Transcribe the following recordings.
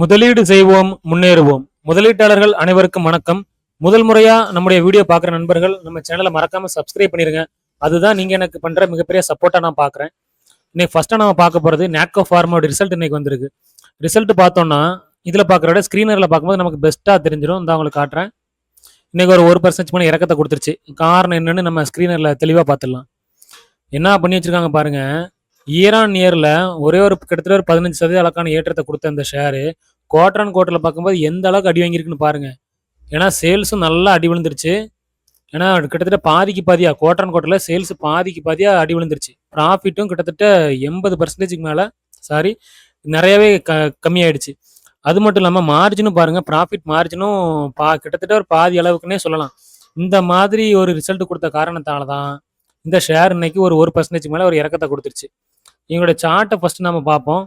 முதலீடு செய்வோம் முன்னேறுவோம். முதலீட்டாளர்கள் அனைவருக்கும் வணக்கம். முதல் முறையா நம்முடைய வீடியோ பார்க்குற நண்பர்கள் நம்ம சேனலை மறக்காம சப்ஸ்கிரைப் பண்ணிருங்க. அதுதான் நீங்க எனக்கு பண்ற மிகப்பெரிய சப்போர்ட்டா நான் பார்க்குறேன். இன்னைக்கு ஃபர்ஸ்டா நம்ம பார்க்க போறது நாட்கோ ஃபார்மோட ரிசல்ட் இன்னைக்கு வந்திருக்கு. ரிசல்ட் பார்த்தோம்னா இதுல பாக்குறோட விட பார்க்கும்போது நமக்கு பெஸ்ட்டாக தெரிஞ்சிடும். இந்த உங்களுக்கு காட்டுறேன். இன்னைக்கு ஒரு ஒரு பர்சன்ட் பண்ணி இறக்கத்தை கொடுத்துருச்சு. காரணம் என்னன்னு நம்ம ஸ்கிரீனர்ல தெளிவாக பார்த்துடலாம். என்ன பண்ணி வச்சிருக்காங்க பாருங்க. ஈரான் இயரில் ஒரே ஒரு கிட்டத்தட்ட ஒரு பதினஞ்சு சதவீத அளவுக்கான ஏற்றத்தை கொடுத்த இந்த ஷேரு குவார்டர் அண்ட் குவார்டர்ல பார்க்கும்போது எந்த அளவுக்கு அடி வாங்கியிருக்குன்னு பாருங்கள் ஏன்னா சேல்ஸும் நல்லா அடி விழுந்துருச்சு. ஏன்னா கிட்டத்தட்ட பாதிக்கு பாதியாக குவார்டர் அண்ட் குவார்டர்ல சேல்ஸ் பாதிக்கு பாதியாக அடி விழுந்துருச்சு. ப்ராஃபிட்டும் கிட்டத்தட்ட எண்பது பர்சன்டேஜுக்கு மேலே சாரி நிறையவே க கம்மியாயிடுச்சு. அது மட்டும் இல்லாமல் மார்ஜினும் பாருங்கள் ப்ராஃபிட் மார்ஜினும் பா கிட்டத்தட்ட ஒரு பாதி அளவுக்குன்னே சொல்லலாம். இந்த மாதிரி ஒரு ரிசல்ட் கொடுத்த காரணத்தால தான் இந்த ஷேர் இன்னைக்கு ஒரு ஒரு பர்சன்டேஜ் மேலே ஒரு இறக்கத்தை கொடுத்துருச்சு. இவங்களுடைய சார்ட்டை ஃபர்ஸ்ட் நம்ம பார்ப்போம்.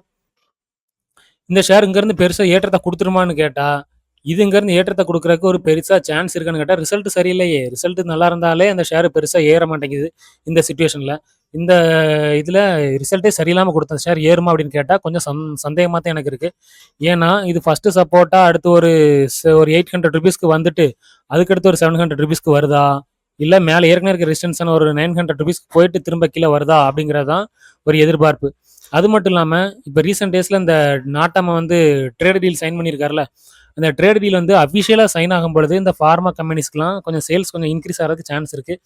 இந்த ஷேர் இங்கேருந்து பெருசாக ஏற்றத்தை கொடுத்துருமான்னு கேட்டால் இது இங்கேருந்து ஏற்றத்தை கொடுக்குறதுக்கு ஒரு பெருசாக சான்ஸ் இருக்கான்னு கேட்டால் ரிசல்ட் சரியில்லையே. ரிசல்ட் நல்லா இருந்தாலே அந்த ஷேர் பெருசாக ஏற மாட்டேங்குது இந்த சுச்சுவேஷனில் இந்த இதில் ரிசல்ட்டே சரியில்லாமல் கொடுத்த ஷேர் ஏறுமா அப்படின்னு கேட்டால் கொஞ்சம் சந் சந்தேகமாக தான் எனக்கு இருக்குது ஏன்னா இது ஃபஸ்ட்டு சப்போர்ட்டாக அடுத்து ஒரு ஒரு எயிட் ஹண்ட்ரட் ருபீஸ்க்கு வந்துட்டு அதுக்கடுத்து ஒரு செவன் ஹண்ட்ரட் ருபீஸ்க்கு வருதா? இல்லை மேலே ஏற்கனவே இருக்க ரெசிஸ்டன்ஸான ஒரு நைன் ஹண்ட்ரட் ருபீஸ்க்கு போயிட்டு திரும்ப கீழே வருதா அப்படிங்கிறது தான் ஒரு எதிர்பார்ப்பு. அது மட்டும் இல்லாமல் இப்போ ரீசெண்ட் டேஸில் இந்த நாட்டாம வந்து ட்ரேட் டீல் சைன் பண்ணியிருக்காருல அந்த ட்ரேட் டீல் வந்து அஃபிஷியலாக சைன் ஆகும் பொழுது இந்த ஃபார்மா கம்பெனிஸ்க்குலாம் கொஞ்சம் சேல்ஸ் கொஞ்சம் இன்க்ரீஸ் ஆகிறதுக்கு சான்ஸ் இருக்குது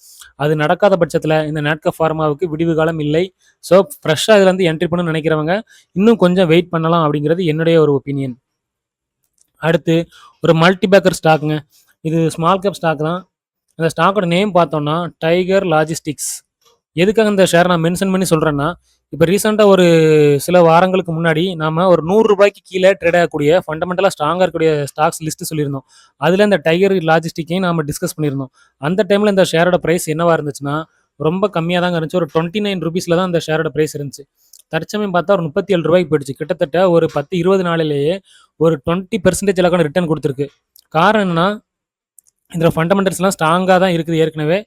அது நடக்காத பட்சத்தில் இந்த நாட்க ஃபார்மாவுக்கு விடிவு காலம் இல்லை. ஸோ ஃப்ரெஷ்ஷாக இதில் வந்து என்ட்ரி பண்ணணும்னு நினைக்கிறவங்க இன்னும் கொஞ்சம் வெயிட் பண்ணலாம் அப்படிங்கிறது என்னுடைய ஒரு ஒப்பீனியன் அடுத்து ஒரு மல்டி பேக்கர் ஸ்டாக்குங்க இது ஸ்மால் கேப் ஸ்டாக் தான். அந்த ஸ்டாக்கோட நேம் பார்த்தோம்னா டைகர் லாஜிஸ்டிக்ஸ் எதுக்காக இந்த ஷேர் நான் மென்ஷன் பண்ணி சொல்கிறேன்னா இப்போ ரீசெண்டாக ஒரு சில வாரங்களுக்கு முன்னாடி நாம் ஒரு நூறுரூபாய்க்கு கீழே ட்ரேட் ஆகக்கூடிய ஃபண்டமெண்டலாக ஸ்ட்ராங்காக இருக்கக்கூடிய ஸ்டாக்ஸ் லிஸ்ட்டு சொல்லியிருந்தோம். அதில் இந்த டைகர் லாஜிஸ்டிக்கையும் நம்ம டிஸ்கஸ் பண்ணியிருந்தோம். அந்த டைமில் இந்த ஷேரோட ப்ரைஸ் என்னவாக இருந்துச்சுன்னா ரொம்ப கம்மியாக தாங்க இருந்துச்சு. ஒரு டுவெண்ட்டி நைன் ருபீஸில் தான் அந்த ஷேரோட ப்ரைஸ் இருந்துச்சு. தற்சமயம் பார்த்தா ஒரு முப்பத்தி ஏழு ரூபாய்க்கு போயிடுச்சு. கிட்டத்தட்ட ஒரு பத்து இருபது நாளிலேயே ஒரு டுவெண்ட்டி பெர்சன்டேஜ் அளவுக்கான ரிட்டர்ன் கொடுத்துருக்கு. காரணம் என்னன்னா இதில் ஃபண்டமெண்டல்ஸ்லாம் ஸ்ட்ராங்காக தான் இருக்குது ஏற்கனவே.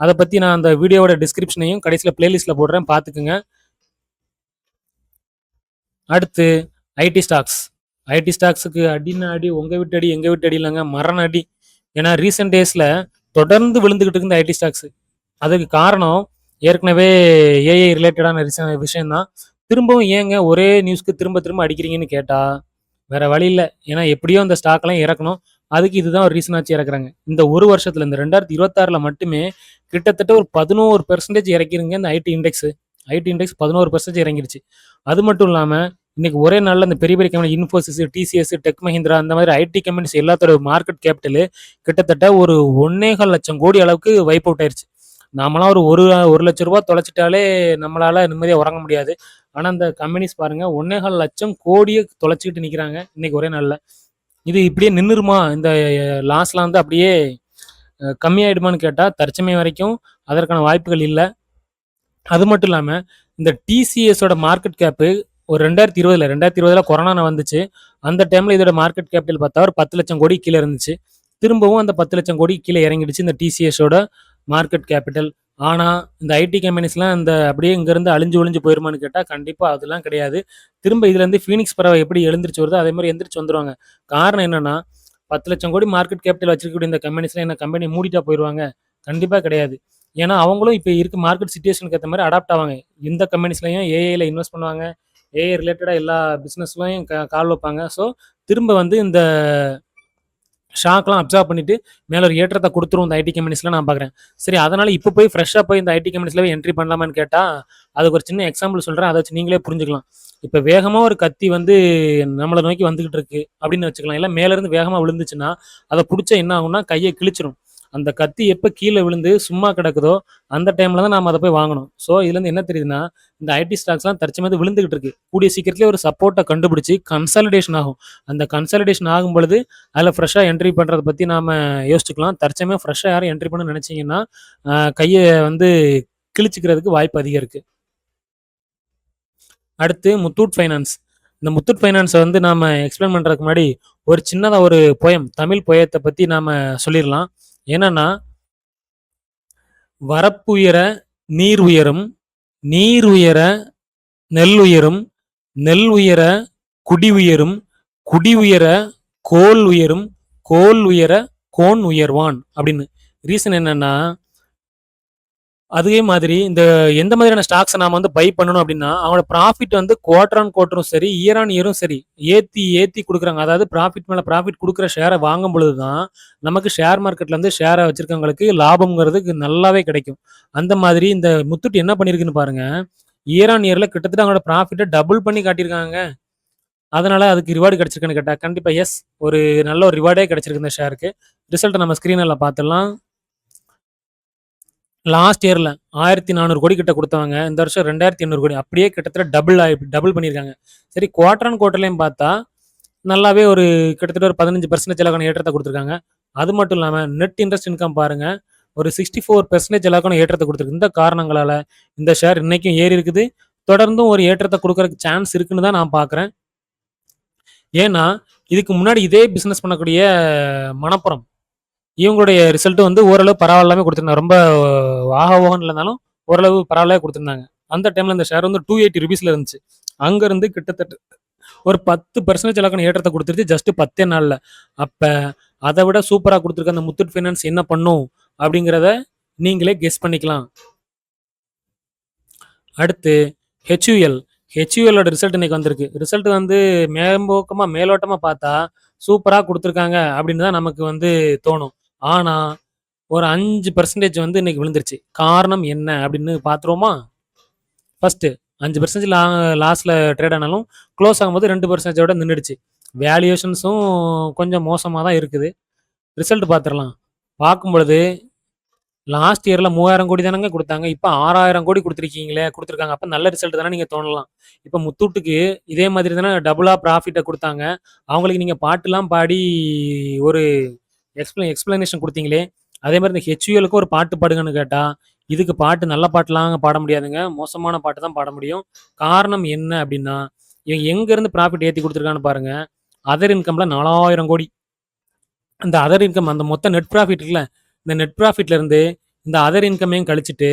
அதை பற்றி நான் அந்த வீடியோவோட டிஸ்கிரிப்ஷனையும் கடைசியில் பிளேலிஸ்ட்டில் போடுறேன் பார்த்துக்குங்க. அடுத்து ஐடி ஸ்டாக்ஸ் ஐடி ஸ்டாக்ஸுக்கு அடின அடி உங்கள் வீட்டு அடி எங்கள் வீட்டு அடி இல்லைங்க மரண அடி. ஏன்னா ரீசெண்ட் டேஸில் தொடர்ந்து விழுந்துக்கிட்டு இருக்குது ஐடி ஸ்டாக்ஸு அதுக்கு காரணம் ஏற்கனவே ஏஐ ரிலேட்டடான விஷயம் தான் திரும்பவும் ஏங்க ஒரே நியூஸ்க்கு திரும்ப திரும்ப அடிக்கிறீங்கன்னு கேட்டால் வேற வழி இல்லை. ஏன்னா எப்படியோ அந்த ஸ்டாக்லாம் இறக்கணும். அதுக்கு இதுதான் ஒரு ரீசன் ஆச்சு இறக்குறாங்க. இந்த ஒரு வருஷத்துல இந்த ரெண்டாயிரத்தி இருபத்தாறுல மட்டுமே கிட்டத்தட்ட ஒரு பதினோரு பெர்சன்டேஜ் இறக்கிருங்க இந்த ஐடி இண்டெக்ஸ் ஐடி இண்டெக்ஸ் பதினோரு பெர்சன்டேஜ் இறங்கிருச்சு. அது மட்டும் இல்லாமல் இன்னைக்கு ஒரே நாளில் இந்த பெரிய பெரிய company Infosys TCS Tech Mahindra அந்த மாதிரி ஐடி கம்பெனிஸ் எல்லாத்தோட மார்க்கெட் கேபிட்டல் கிட்டத்தட்ட ஒரு ஒன்னேகால் லட்சம் கோடி அளவுக்கு வைப் அவுட் ஆயிருச்சு. நாமளாம் ஒரு ஒரு ஒரு லட்ச ரூபாய் தொலைச்சிட்டாலே நம்மளால நிம்மதியாக உறங்க முடியாது. ஆனால் அந்த கம்பெனிஸ் பாருங்க ஒன்னேகால் லட்சம் கோடியை தொலைச்சிக்கிட்டு நிற்கிறாங்க இன்னைக்கு ஒரே நாளில். இது இப்படியே நின்றுருமா இந்த லாஸ்லாம் வந்து அப்படியே கம்மியாயிடுமான்னு கேட்டால் தற்சமயம் வரைக்கும் அதற்கான வாய்ப்புகள் இல்லை. அது மட்டும் இல்லாமல் இந்த டிசிஎஸோட மார்க்கெட் கேப்பு ஒரு ரெண்டாயிரத்தி இருபதுல ரெண்டாயிரத்தி இருபதுல கொரோனா வந்துச்சு. அந்த டைம்ல இதோட மார்க்கெட் கேபிட்டல் பார்த்தா ஒரு பத்து லட்சம் கோடி கீழே இருந்துச்சு. திரும்பவும் அந்த பத்து லட்சம் கோடி கீழே இறங்கிடுச்சு இந்த டிசிஎஸோட மார்க்கெட் கேபிட்டல் ஆனால் இந்த ஐடி கம்பெனிஸ்லாம் இந்த அப்படியே இங்கேருந்து அழிஞ்சு ஒழிஞ்சு போயிருமான்னு கேட்டால் கண்டிப்பாக அதெல்லாம் கிடையாது. திரும்ப இதுலேருந்து ஃபீனிக்ஸ் பறவை எப்படி எழுந்திரிச்சு வருதோ அதே மாதிரி எந்திரிச்சு வந்துடுவாங்க காரணம் என்னென்னா பத்து லட்சம் கோடி மார்க்கெட் கேபிட்டல் வச்சிருக்கக்கூடிய இந்த கம்பெனிஸ்லாம் என்ன கம்பெனி மூடிட்டா போயிடுவாங்க கண்டிப்பாக கிடையாது. ஏன்னா அவங்களும் இப்போ இருக்க மார்க்கெட் சுச்சுவேஷனுக்கு ஏற்ற மாதிரி அடாப்ட் ஆவாங்க. இந்த கம்பெனிஸ்லையும் ஏஐயில் இன்வெஸ்ட் பண்ணுவாங்க. ஏஐ ரிலேட்டடாக எல்லா பிஸ்னஸ்லையும் கால் வைப்பாங்க. ஸோ திரும்ப வந்து இந்த ஷாக்லாம் அப்சர்வ் பண்ணிட்டு மேலே ஒரு ஏற்றத்தை கொடுத்துரும் இந்த ஐடி கம்பெனிஸில் நான் பார்க்குறேன் சரி அதனால் இப்போ போய் ஃப்ரெஷ்ஷாக போய் இந்த ஐடி கம்பெனிஸ்ல என்ட்ரி பண்ணலாமான்னு கேட்டால் அதுக்கு ஒரு சின்ன எக்ஸாம்பிள் சொல்கிறேன் அதை வச்சு நீங்களே புரிஞ்சுக்கலாம். இப்போ வேகமாக ஒரு கத்தி வந்து நம்மளை நோக்கி வந்துகிட்டு இருக்கு அப்படின்னு வச்சுக்கலாம். இல்லை மேலேருந்து வேகமாக விழுந்துச்சுன்னா அதை பிடிச்சா என்ன ஆகும்னா கையை கிழிச்சிரும். அந்த கத்தி எப்போ கீழே விழுந்து சும்மா கிடக்குதோ அந்த டைமில் தான் நாம் அதை போய் வாங்கணும். ஸோ இதுலேருந்து என்ன தெரியுதுன்னா இந்த ஐடி ஸ்டாக்ஸ்லாம் தற்சமயத்து விழுந்துகிட்டு இருக்கு. கூடிய சீக்கிரத்திலே ஒரு சப்போர்ட்டை கண்டுபிடிச்சி கன்சாலிடேஷன் ஆகும். அந்த கன்சாலிடேஷன் ஆகும் பொழுது அதில் ஃப்ரெஷ்ஷாக என்ட்ரி பண்ணுறதை பற்றி நாம் யோசிச்சுக்கலாம். தற்சமயம் ஃப்ரெஷ்ஷாக யாரும் என்ட்ரி பண்ண நினச்சிங்கன்னா கையை வந்து கிழிச்சிக்கிறதுக்கு வாய்ப்பு அதிகம் இருக்குது அடுத்து முத்தூட் ஃபைனான்ஸ் இந்த முத்தூட் ஃபைனான்ஸை வந்து நாம் எக்ஸ்பிளைன் பண்ணுறதுக்கு முன்னாடி ஒரு சின்னதாக ஒரு poem தமிழ் போயத்தை பற்றி நாம் சொல்லிடலாம். என்னன்னா வரப்புயர நீர் உயரும் நீர் உயர நெல் உயரும் நெல் உயர குடி உயரும் குடி உயர கோல் உயரும் கோல் உயர கோன் உயர்வான் அப்படின்னு. ரீசன் என்னன்னா அதே மாதிரி இந்த எந்த மாதிரியான ஸ்டாக்ஸை நாம வந்து பை பண்ணணும் அப்படின்னா அவங்களோட ப்ராஃபிட் வந்து குவார்டர் ஆன் குவார்டரும் சரி இயர் ஆன் இயரும் சரி ஏற்றி ஏற்றி கொடுக்குறாங்க. அதாவது ப்ராஃபிட் மேலே ப்ராஃபிட் கொடுக்குற ஷேரை வாங்கும் பொழுது தான் நமக்கு ஷேர் மார்க்கெட்லருந்து ஷேரை வச்சுருக்கவங்களுக்கு லாபம்ங்கிறதுக்கு நல்லாவே கிடைக்கும். அந்த மாதிரி இந்த முத்துட்டு என்ன பண்ணியிருக்குன்னு பாருங்கள் இயர் ஆன் இயரில் கிட்டத்தட்ட அவங்களோட ப்ராஃபிட்டை டபுள் பண்ணி காட்டியிருக்காங்க. அதனால் அதுக்கு ரிவார்டு கிடச்சிருக்குன்னு கேட்டால் கண்டிப்பாக எஸ் ஒரு நல்ல ஒரு ரிவார்டே கிடச்சிருக்கு இந்த ஷேருக்கு ரிசல்ட்டை நம்ம ஸ்க்ரீனில் பார்த்துடலாம். லாஸ்ட் இயரில் ஆயிரத்தி நானூறு கோடி கிட்ட கொடுத்தவங்க இந்த வருஷம் ரெண்டாயிரத்தி எண்ணூறு கோடி. அப்படியே கிட்டத்தட்ட டபுள் ஆகி டபுள் பண்ணியிருக்காங்க. சரி குவார்டர் அண்ட் குவார்டர்லையும் பார்த்தா நல்லாவே ஒரு கிட்டத்தட்ட ஒரு பதினஞ்சு பர்சன்டேஜ் அளவுக்கான ஏற்றத்தை கொடுத்துருக்காங்க. அது மட்டும் இல்லாமல் நெட் இன்ட்ரெஸ்ட் இன்கம் பாருங்கள் ஒரு சிக்ஸ்டி ஃபோர் பெர்சன்டேஜ் அளவுக்கான ஏற்றத்தை கொடுத்துருக்கு. இந்த காரணங்களால் இந்த ஷேர் இன்றைக்கும் ஏறி இருக்குது. தொடர்ந்தும் ஒரு ஏற்றத்தை கொடுக்கறதுக்கு சான்ஸ் இருக்குன்னு தான் நான் பார்க்குறேன் ஏன்னா இதுக்கு முன்னாடி இதே பிஸ்னஸ் பண்ணக்கூடிய மணப்புறம் இவங்களுடைய ரிசல்ட்டும் வந்து ஓரளவு பரவாயில்லாமே கொடுத்துருந்தாங்க. ரொம்ப ஆக ஓகன் இல்லைனாலும் ஓரளவு பரவாயில்ல கொடுத்துருந்தாங்க. அந்த டைமில் இந்த ஷேர் வந்து டூ எயிட்டி ருபீஸ்ல இருந்துச்சு. அங்கேருந்து கிட்டத்தட்ட ஒரு பத்து பர்சன்டேஜ் அளவுக்கான ஏற்றத்தை கொடுத்துருச்சு. ஜஸ்ட் பத்தே நாளில். அப்போ அதை விட சூப்பராக கொடுத்துருக்க அந்த முத்தூட் ஃபைனான்ஸ் என்ன பண்ணும் அப்படிங்கிறத நீங்களே கெஸ் பண்ணிக்கலாம். அடுத்து ஹெச்யூஎல் ஹெச்யூஎலோட ரிசல்ட் இன்னைக்கு வந்திருக்கு. ரிசல்ட் வந்து மேம்போக்கமாக மேலோட்டமாக பார்த்தா சூப்பராக கொடுத்துருக்காங்க அப்படின்னு தான் நமக்கு வந்து தோணும். ஆனா ஒரு அஞ்சு பர்சன்டேஜ் வந்து இன்னைக்கு விழுந்துருச்சு. காரணம் என்ன அப்படின்னு பார்த்துருவோமா ஃபர்ஸ்ட் அஞ்சு பர்சன்டேஜ் லா லாஸ்ட்ல ட்ரேட் ஆனாலும் க்ளோஸ் ஆகும்போது ரெண்டு பர்சன்டேஜோட நின்றுடுச்சு வேல்யூஷன்ஸும் கொஞ்சம் மோசமாக தான் இருக்குது. ரிசல்ட் பார்த்துடலாம் பார்க்கும் பொழுது லாஸ்ட் இயரில் மூவாயிரம் கோடி தானங்க கொடுத்தாங்க. இப்போ ஆறாயிரம் கோடி கொடுத்துருக்கீங்களே கொடுத்துருக்காங்க. அப்போ நல்ல ரிசல்ட் தானே நீங்கள் தோணலாம். இப்போ முத்தூட்டுக்கு இதே மாதிரி தானே டபுளாக ப்ராஃபிட்டை கொடுத்தாங்க. அவங்களுக்கு நீங்கள் பாட்டுலாம் பாடி ஒரு எக்ஸ்பிள எக்ஸ்பிளனேஷன் கொடுத்தீங்களே. அதே மாதிரி இந்த ஹெச்யூஎலுக்கு ஒரு பாட்டு பாடுங்கன்னு கேட்டால் இதுக்கு பாட்டு நல்ல பாட்டுலாம் பாட முடியாதுங்க. மோசமான பாட்டு தான் பாட முடியும். காரணம் என்ன அப்படின்னா இவங்க எங்கேருந்து ப்ராஃபிட் ஏற்றி கொடுத்துருக்கான்னு பாருங்கள் அதர் இன்கம்ல நாலாயிரம் கோடி. அந்த அதர் இன்கம் அந்த மொத்த நெட் ப்ராஃபிட் இருக்குல்ல இந்த நெட் ப்ராஃபிட்லேருந்து இந்த அதர் இன்கமையும் கழிச்சிட்டு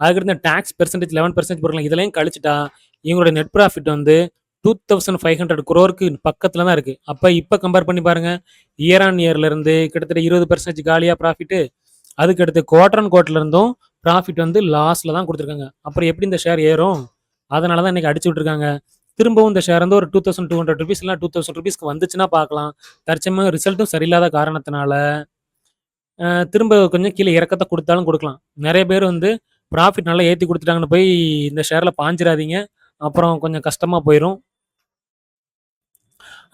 அதுக்கடுத்து இந்த டேக்ஸ் பெர்சன்டேஜ் லெவன் பர்சன்டேஜ் போடுறாங்க இதெல்லாம் கழிச்சிட்டா இவங்களோட நெட் ப்ராஃபிட் வந்து டூ தௌசண்ட் ஃபைவ் ஹண்ட்ரட் குரோருக்கு பக்கத்தில் தான் இருக்குது அப்போ இப்போ கம்பேர் பண்ணி பாருங்கள் இயர் ஆன் இயர்லேருந்து கிட்டத்தட்ட இருபது பர்சன்டேஜ் காலியாக ப்ராஃபிட் அதுக்கடுத்து குவார்டர் அண்ட் குவார்ட்டர்லேருந்தும் ப்ராஃபிட் வந்து லாஸில் தான் கொடுத்துருக்காங்க. அப்புறம் எப்படி இந்த ஷேர் ஏறும்? அதனால தான் இன்றைக்கி அடிச்சு விட்ருக்காங்க திரும்பவும் இந்த ஷேர் வந்து ஒரு two thousand two hundred rupees இல்லை டூ தௌசண்ட் ருபீஸ்க்கு வந்துச்சுன்னா பார்க்கலாம். தற்சமயம் ரிசல்ட்டும் சரியில்லாத காரணத்தினால திரும்ப கொஞ்சம் கீழே இறக்கத்தை கொடுத்தாலும் கொடுக்கலாம். நிறைய பேர் வந்து ப்ராஃபிட் நல்லா ஏற்றி கொடுத்துட்டாங்கன்னு போய் இந்த ஷேரில் பாஞ்சிடாதீங்க அப்புறம் கொஞ்சம் கஷ்டமாக போயிடும்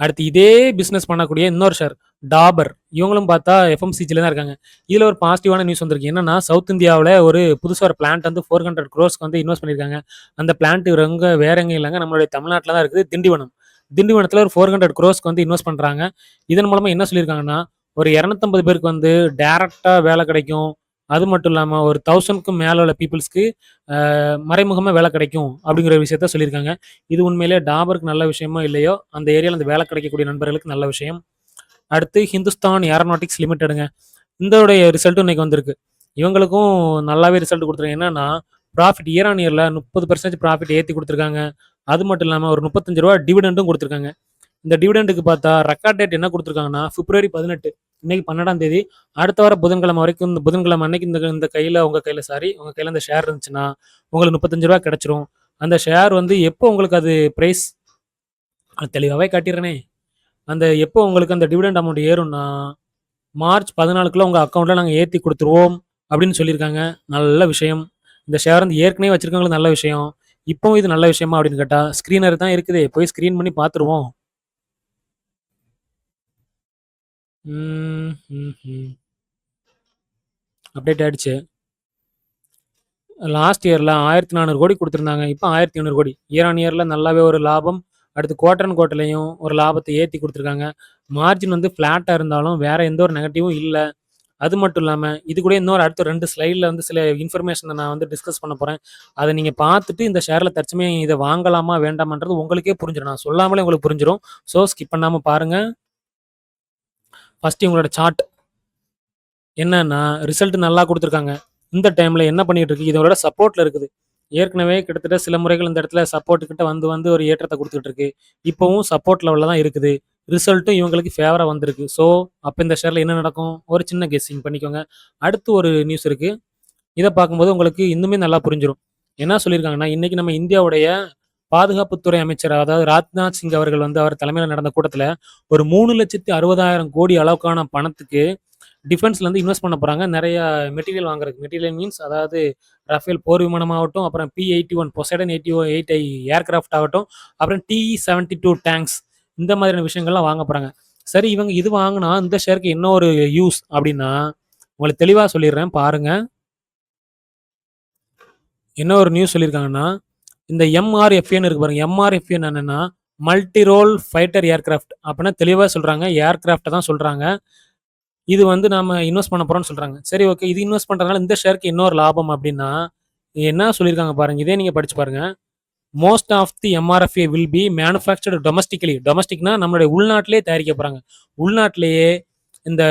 அடுத்து இதே பிஸ்னஸ் பண்ணக்கூடிய இன்னொரு ஷேர் டாபர் இவங்களும் பார்த்தா எஃப்எம்சிஜியில் தான் இருக்காங்க. இதில் ஒரு பாசிட்டிவான நியூஸ் வந்திருக்கு. என்னன்னா சவுத் இந்தியாவில் ஒரு புதுசாக ஒரு பிளான்ட் வந்து ஃபோர் ஹண்ட்ரட் க்ரோஸ்க்கு வந்து இன்வெஸ்ட் பண்ணியிருக்காங்க. அந்த பிளான்ட் எங்க வேற எங்கே இல்லைங்க. நம்மளுடைய தமிழ்நாட்டில் தான் இருக்குது. திண்டிவனம். திண்டிவனத்தில் ஒரு ஃபோர் ஹண்ட்ரட் க்ரோஸ்க்கு வந்து இன்வெஸ்ட் பண்ணுறாங்க இதன் மூலமாக என்ன சொல்லியிருக்காங்கன்னா ஒரு இரநூத்தம்பது பேருக்கு வந்து டேரெக்டாக வேலை கிடைக்கும். அது மட்டும் இல்லாமல் ஒரு தௌசண்ட்க்கும் மேலே உள்ள பீப்புள்ஸ்க்கு மறைமுகமாக வேலை கிடைக்கும் அப்படிங்கிற விஷயத்த சொல்லியிருக்காங்க. இது உண்மையிலே டாபருக்கு நல்ல விஷயமோ இல்லையோ அந்த ஏரியாவில் அந்த வேலை கிடைக்கக்கூடிய நண்பர்களுக்கு நல்ல விஷயம். அடுத்து ஹிந்துஸ்தான் ஏரோநாட்டிக்ஸ் லிமிட்டெடுங்க இந்தோடைய ரிசல்ட்டும் இன்னைக்கு வந்திருக்கு. இவங்களுக்கும் நல்லாவே ரிசல்ட் கொடுத்துருக்காங்க. என்னன்னா ப்ராஃபிட் இயர் ஆன் இயரில் முப்பது பர்சன்டேஜ் ப்ராஃபிட் ஏற்றி கொடுத்துருக்காங்க. அது மட்டும் இல்லாமல் ஒரு முப்பத்தஞ்சு ரூபா டிவிடெண்டும் கொடுத்துருக்காங்க. இந்த டிவிடெண்டுக்கு பார்த்தா ரெக்கார்ட் டேட் என்ன கொடுத்துருக்காங்கன்னா பிப்ரவரி பதினெட்டு. இன்னைக்கு பன்னெண்டாம் தேதி அடுத்த வாரம் புதன்கிழமை வரைக்கும் இந்த புதன்கிழமை அன்னைக்கு இந்த இந்த கையில் உங்கள் கையில் சாரி உங்கள் கையில் அந்த ஷேர் இருந்துச்சுன்னா உங்களுக்கு முப்பத்தஞ்சு ரூபா கிடச்சிரும். அந்த ஷேர் வந்து எப்போ உங்களுக்கு அது ப்ரைஸ் தெளிவாகவே காட்டிடுறேனே. அந்த எப்போ உங்களுக்கு அந்த டிவிடெண்ட் அமௌண்ட் ஏறும்னா மார்ச் பதினாலுக்குள்ள உங்கள் அக்கௌண்ட்டில் நாங்கள் ஏற்றி கொடுத்துருவோம் அப்படின்னு சொல்லியிருக்காங்க. நல்ல விஷயம். இந்த ஷேர் வந்து ஏற்கனவே வச்சுருக்கவங்களுக்கு நல்ல விஷயம். இப்போவும் இது நல்ல விஷயமா அப்படின்னு கேட்டால் ஸ்க்ரீனர் தான் இருக்குது. போய் ஸ்க்ரீன் பண்ணி பார்த்துருவோம். அப்டேட் ஆயிடுச்சு. லாஸ்ட் இயரில் ஆயிரத்தி நானூறு கோடி கொடுத்துருந்தாங்க. இப்போ ஆயிரத்தி ஐநூறு கோடி. இயர் ஆன் இயரில் நல்லாவே ஒரு லாபம். அடுத்து குவார்டர் அண்ட் குவார்ட்டர்லையும் ஒரு லாபத்தை ஏற்றி கொடுத்துருக்காங்க. மார்ஜின் வந்து ஃப்ளாட்டாக இருந்தாலும் வேறு எந்த ஒரு நெகட்டிவும் இல்லை. அது மட்டும் இல்லாமல் இது கூட இன்னொரு அடுத்த ரெண்டு ஸ்லைடில் வந்து சில இன்ஃபர்மேஷனை நான் வந்து டிஸ்கஸ் பண்ண போகிறேன் அதை நீங்கள் பார்த்துட்டு இந்த ஷேரில் தற்சமயம் இதை வாங்கலாமா வேண்டாமான்றது உங்களுக்கே புரிஞ்சிடும். நான் சொல்லாமலே உங்களுக்கு புரிஞ்சிடும் ஸோ ஸ்கிப் பண்ணாமல் பாருங்கள் ஃபஸ்ட்டு இவங்களோட சார்ட் என்னன்னா ரிசல்ட் நல்லா கொடுத்துருக்காங்க. இந்த டைமில் என்ன பண்ணிகிட்டு இருக்கு? இதோட சப்போர்ட்டில் இருக்குது. ஏற்கனவே கிட்டத்தட்ட சில முறைகள் இந்த இடத்துல சப்போர்ட் கிட்ட வந்து வந்து ஒரு ஏற்றத்தை கொடுத்துட்டு இருக்கு. இப்போவும் சப்போர்ட் லெவலில் தான் இருக்குது. ரிசல்ட்டும் இவங்களுக்கு ஃபேவராக வந்திருக்கு. ஸோ அப்போ இந்த ஷேரில் என்ன நடக்கும்? ஒரு சின்ன கெஸ்ஸிங் பண்ணிக்கோங்க. அடுத்து ஒரு நியூஸ் இருக்குது இதை பார்க்கும்போது உங்களுக்கு இன்னுமே நல்லா புரிஞ்சிடும் என்ன சொல்லியிருக்காங்கன்னா இன்றைக்கி நம்ம இந்தியாவுடைய பாதுகாப்புத்துறை அமைச்சர் அதாவது ராஜ்நாத் சிங் அவர்கள் வந்து அவர் தலைமையில் நடந்த கூட்டத்தில் ஒரு மூணு லட்சத்தி அறுபதாயிரம் கோடி அளவுக்கான பணத்துக்கு டிஃபென்ஸ்லேருந்து இன்வெஸ்ட் பண்ண போகிறாங்க நிறைய மெட்டீரியல் வாங்குறதுக்கு. மெட்டீரியல் மீன்ஸ் அதாவது ரஃபேல் போர் விமானமாகட்டும் அப்புறம் P eighty one Poseidon eighty O eight I aircraft ஆகட்டும் அப்புறம் டி செவன்ட்டி டூ டேங்க்ஸ் இந்த மாதிரியான விஷயங்கள்லாம் வாங்க போகிறாங்க சரி இவங்க இது வாங்கினா இந்த ஷேருக்கு என்ன ஒரு யூஸ் அப்படின்னா உங்களுக்கு தெளிவாக சொல்லிடுறேன் பாருங்க. என்ன ஒரு நியூஸ் சொல்லியிருக்காங்கன்னா இந்த எம்ஆர்எஃப்ஏன்னு இருக்கு பாருங்க. எம்ஆர்எஃப்ஏ என்னன்னா மல்டி ரோல் ஃபைட்டர் ஏர்கிராஃப்ட் அப்படின்னா தெளிவாக சொல்றாங்க. ஏர்கிராஃப்டை தான் சொல்றாங்க. இது வந்து நம்ம இன்வெஸ்ட் பண்ண போறோம்னு சொல்றாங்க. சரி ஓகே இது இன்வெஸ்ட் பண்ணுறதுனால இந்த ஷேருக்கு இன்னொரு லாபம் அப்படின்னா என்ன சொல்லியிருக்காங்க பாருங்க. இதே நீங்க படிச்சு பாருங்க. Most of the MRFA will be manufactured domestically டொமஸ்டிக்னா நம்மளுடைய உள்நாட்டிலே தயாரிக்க போறாங்க. உள்நாட்டிலேயே இந்த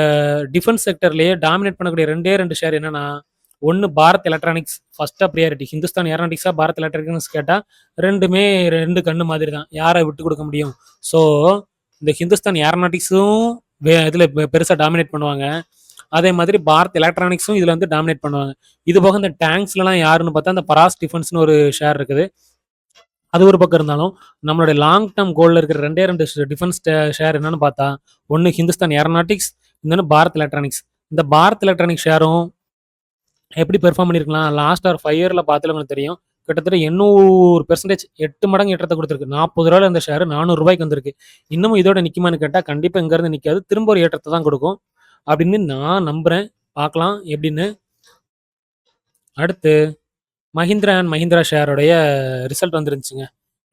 டிஃபென்ஸ் செக்டர்லேயே டாமினேட் பண்ணக்கூடிய ரெண்டே ரெண்டு ஷேர் என்னன்னா ஒன்று பாரத் எலக்ட்ரானிக்ஸ் ஃபஸ்ட்டாக ப்ரியாரிட்டி ஹிந்துஸ்தான் ஏரோனாட்டிக்ஸா பாரத் எலக்ட்ரானிக்ஸ் கேட்டால் ரெண்டுமே ரெண்டு கண்ணு மாதிரி தான் யாரை விட்டு கொடுக்க முடியும்? ஸோ இந்த ஹிந்துஸ்தான் ஏரோனாட்டிக்ஸும் இதில் பெருசாக டாமினேட் பண்ணுவாங்க. அதே மாதிரி பாரத் எலக்ட்ரானிக்ஸும் இதில் வந்து டாமினேட் பண்ணுவாங்க. இது போக இந்த டேங்க்ஸ்லலாம் யாருன்னு பார்த்தா இந்த பராஸ் டிஃபென்ஸ்னு ஒரு ஷேர் இருக்குது. அது ஒரு பக்கம் இருந்தாலும் நம்மளுடைய லாங் டேர்ம் கோல்டில் இருக்கிற ரெண்டே ரெண்டு டிஃபென்ஸ் ஷேர் என்னன்னு பார்த்தா ஒன்று ஹிந்துஸ்தான் ஏரோனாட்டிக்ஸ் இன்னொன்று பாரத் எலக்ட்ரானிக்ஸ் இந்த பாரத் எலக்ட்ரானிக் ஷேரும் எப்படி பெர்ஃபார்ம் பண்ணியிருக்கலாம் லாஸ்ட் ஒரு ஃபைவ் இயரில் பார்த்துல உங்களுக்கு தெரியும். கிட்டத்தட்ட எண்ணூறு பெர்சன்டேஜ் எட்டு மடங்கு ஏற்றத்தை கொடுத்துருக்கு. நாற்பது ரூபாயில் இந்த ஷேர் நானூறு ரூபாய்க்கு வந்திருக்கு. இன்னமும் இதோட நிற்குமான்னு கேட்டால் கண்டிப்பாக இங்கேருந்து நிற்காது திரும்ப ஒரு ஏற்றத்தை தான் கொடுக்கும். அப்படின்னு நான் நம்புகிறேன் பார்க்கலாம். எப்படின்னு? அடுத்து மஹிந்திரா அண்ட் மஹிந்திரா ஷேருடைய ரிசல்ட் வந்துருந்துச்சுங்க.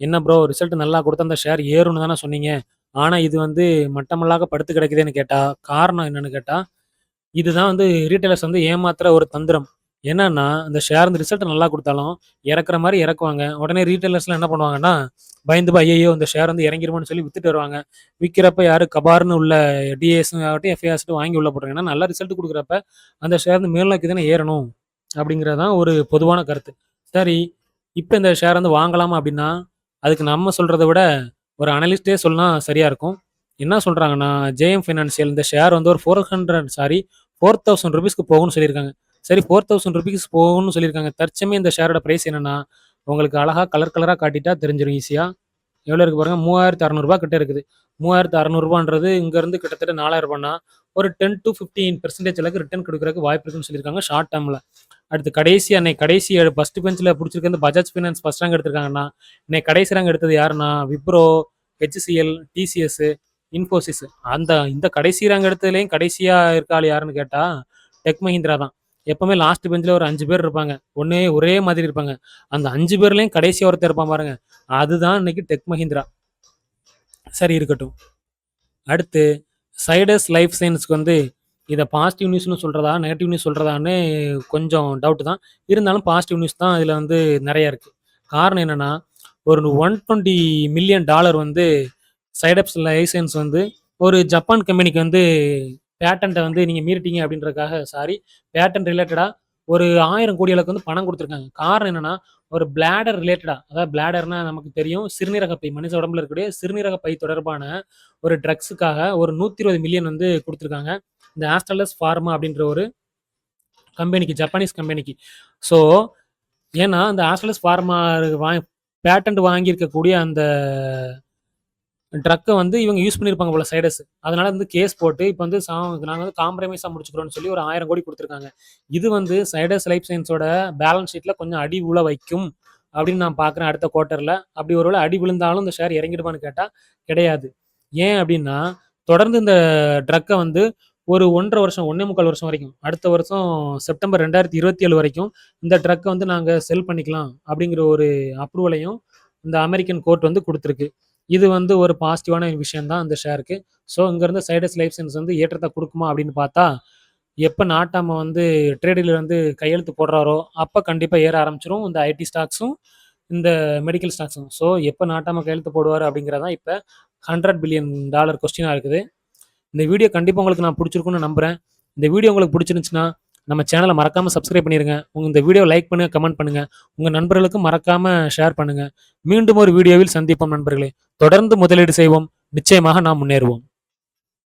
என்ன ப்ரோ ரிசல்ட் நல்லா கொடுத்த அந்த ஷேர் ஏறும்னு தானே சொன்னீங்க. ஆனால் இது வந்து மட்டமல்லாக படுத்து கிடக்குதுன்னு கேட்டால் காரணம் என்னன்னு கேட்டால் இதுதான் வந்து ரீட்டைலர்ஸ் வந்து ஏமாத்துற ஒரு தந்திரம். என்னன்னா இந்த ஷேர் இந்த ரிசல்ட் நல்லா கொடுத்தாலும் இறக்குற மாதிரி இறக்குவாங்க. உடனே ரீட்டைலர்ஸ்லாம் என்ன பண்ணுவாங்கன்னா பயந்து போய் ஐயோ இந்த ஷேர் வந்து இறங்கிருமோன்னு சொல்லி வித்துட்டு வருவாங்க. விற்கிறப்ப யாரு? கபார்னு உள்ள டிஎஸ் ஆகட்டும் எஃப்ஐஆர்ஸ்ட்டு வாங்கி உள்ள போடுறாங்க ஏன்னா நல்ல ரிசல்ட் கொடுக்குறப்ப அந்த ஷேர் வந்து மேல்நோக்கி தானே ஏறணும் அப்படிங்கிறது தான் ஒரு பொதுவான கருத்து. சரி இப்போ இந்த ஷேர் வந்து வாங்கலாமா அப்படின்னா அதுக்கு நம்ம சொல்கிறத விட ஒரு அனலிஸ்டே சொன்னால் சரியாக இருக்கும். என்ன சொல்கிறாங்கன்னா ஜேஎம் ஃபைனான்சியல் இந்த ஷேர் வந்து ஒரு four hundred sorry four thousand ருபீஸ்க்கு போகும்னு சொல்லியிருக்காங்க. சரி ஃபோர் தௌசண்ட் ருபீஸ் போகும்னு சொல்லியிருக்காங்க. தற்சமே இந்த ஷேரோட ப்ரைஸ் என்னென்னா உங்களுக்கு அழகாக கலர் கலராக காட்டிட்டா தெரிஞ்சிடும் ஈஸியாக எவ்வளோ இருக்குது பாருங்கள் மூவாயிரத்து அறநூறுபா கிட்ட இருக்குது. மூவாயிரத்து அறநூறுபான்றது இங்கேருந்து கிட்டத்தட்ட நாலாயிரம் ஒரு டென் டு ஃபிஃப்டீன் பெர்சன்டேஜ் அளவுக்கு ரிட்டர்ன் கொடுக்குறதுக்கு வாய்ப்பு இருக்குன்னு சொல்லியிருக்காங்க ஷார்ட் டேர்மில் அடுத்து கடைசி அன்னைக்கு கடைசி ஃபர்ஸ்ட் பெஞ்சில் பிடிச்சிருக்க பஜாஜ் ஃபைனான்ஸ் ஃபஸ்ட் ரேங்க் எடுத்திருக்காங்கன்னா இன்னைக்கு கடைசி ரேங்க் எடுத்தது யாருன்னா விப்ரோ ஹெச்சிஎல் டிசிஎஸ் இன்ஃபோசிஸ் அந்த இந்த கடைசி ரேங்க் எடுத்ததுலேயும் கடைசியாக இருக்காள் யாருன்னு கேட்டால் டெக் மஹிந்திரா தான். எப்பவுமே லாஸ்ட் பெஞ்சில் ஒரு அஞ்சு பேர் இருப்பாங்க. ஒன்றே ஒரே மாதிரி இருப்பாங்க. அந்த அஞ்சு பேர்லேயும் கடைசியாக ஒருத்தர் இருப்பான் பாருங்க. அதுதான் இன்னைக்கு டெக் மஹிந்திரா சரி இருக்கட்டும். அடுத்து சைடஸ் லைஃப் சயின்ஸ்க்கு வந்து இதை பாசிட்டிவ் நியூஸ்னு சொல்கிறதா நெகட்டிவ் நியூஸ் சொல்கிறதான்னு கொஞ்சம் டவுட் தான். இருந்தாலும் பாசிட்டிவ் நியூஸ் தான் இதில் வந்து நிறையா இருக்குது காரணம் என்னென்னா ஒரு ஒன் டுவெண்ட்டி மில்லியன் டாலர் வந்து சைடப்ஸ் லைசன்ஸ் வந்து ஒரு ஜப்பான் கம்பெனிக்கு வந்து பேட்டண்ட்டை வந்து நீங்கள் மீறிட்டீங்க அப்படின்றதுக்காக சாரி பேட்டன் ரிலேட்டடாக ஒரு ஆயிரம் கோடி அளவுக்கு வந்து பணம் கொடுத்துருக்காங்க. காரணம் என்னன்னா ஒரு பிளாடர் ரிலேட்டடாக அதாவது பிளாடர்னா நமக்கு தெரியும் சிறுநீரக பை மனித உடம்புல இருக்கக்கூடிய சிறுநீரக பை தொடர்பான ஒரு ட்ரக்ஸுக்காக ஒரு நூற்றி இருபது மில்லியன் வந்து கொடுத்துருக்காங்க. இந்த ஆஸ்ட்ரலஸ் ஃபார்மா அப்படின்ற ஒரு கம்பெனிக்கு ஜப்பானீஸ் கம்பெனிக்கு ஸோ ஏன்னா அந்த ஆஸ்ட்ரலஸ் ஃபார்மா வா பேட்டன்ட் வாங்கியிருக்கக்கூடிய அந்த ட்ரக்கை வந்து இவங்க யூஸ் பண்ணியிருப்பாங்க போல சைடஸ். அதனால வந்து கேஸ் போட்டு இப்போ வந்து சா நாங்கள் வந்து காம்ப்ரமைஸாக முடிச்சுக்கிறோம்னு சொல்லி ஒரு ஆயிரம் கோடி கொடுத்துருக்காங்க. இது வந்து சைடஸ் லைஃப் சயின்ஸோட பேலன்ஸ் ஷீட்டில் கொஞ்சம் அடி உள்ள வைக்கும் அப்படின்னு நான் பார்க்குறேன் அடுத்த குவார்ட்டரில் அப்படி ஒருவேளை அடி விழுந்தாலும் இந்த ஷேர் இறங்கிடுமான்னு கேட்டால் கிடையாது. ஏன் அப்படின்னா தொடர்ந்து இந்த ட்ரக்கை வந்து ஒரு ஒன்றரை வருஷம் ஒன்றே முக்கால் வருஷம் வரைக்கும் அடுத்த வருஷம் செப்டம்பர் ரெண்டாயிரத்தி இருபத்தி ஏழு வரைக்கும் இந்த ட்ரக்கை வந்து நாங்கள் செல் பண்ணிக்கலாம் அப்படிங்கிற ஒரு அப்ரூவலையும் இந்த அமெரிக்கன் கோர்ட் வந்து கொடுத்துருக்கு. இது வந்து ஒரு பாசிட்டிவான விஷயம் தான் அந்த ஷேருக்கு ஸோ இங்கேருந்து சைடஸ் லைஃப் சயின்ஸ் வந்து ஏற்றத்தை கொடுக்குமா அப்படின்னு பார்த்தா எப்போ நாட்டாம வந்து ட்ரேடில் வந்து கையெழுத்து போடுறாரோ அப்போ கண்டிப்பாக ஏற ஆரம்பிச்சிரும். இந்த ஐடி ஸ்டாக்ஸும் இந்த மெடிக்கல் ஸ்டாக்ஸும் ஸோ எப்போ நாட்டாம கையெழுத்து போடுவார் அப்படிங்கிறதான் இப்போ ஹண்ட்ரட் பில்லியன் டாலர் கொஸ்டினாக இருக்குது. இந்த வீடியோ கண்டிப்பாக உங்களுக்கு நான் பிடிச்சிருக்குன்னு நம்புகிறேன் இந்த வீடியோ உங்களுக்கு பிடிச்சிருந்துச்சுன்னா நம்ம சேனலை மறக்காமல் சப்ஸ்கிரைப் பண்ணிடுங்க உங்கள் இந்த வீடியோ லைக் பண்ணுங்க கமெண்ட் பண்ணுங்கள் உங்கள் நண்பர்களுக்கும் மறக்காமல் ஷேர் பண்ணுங்கள் மீண்டும் ஒரு வீடியோவில் சந்திப்போம் நண்பர்களே. தொடர்ந்து முதலீடு செய்வோம். நிச்சயமாக நாம் முன்னேறுவோம்.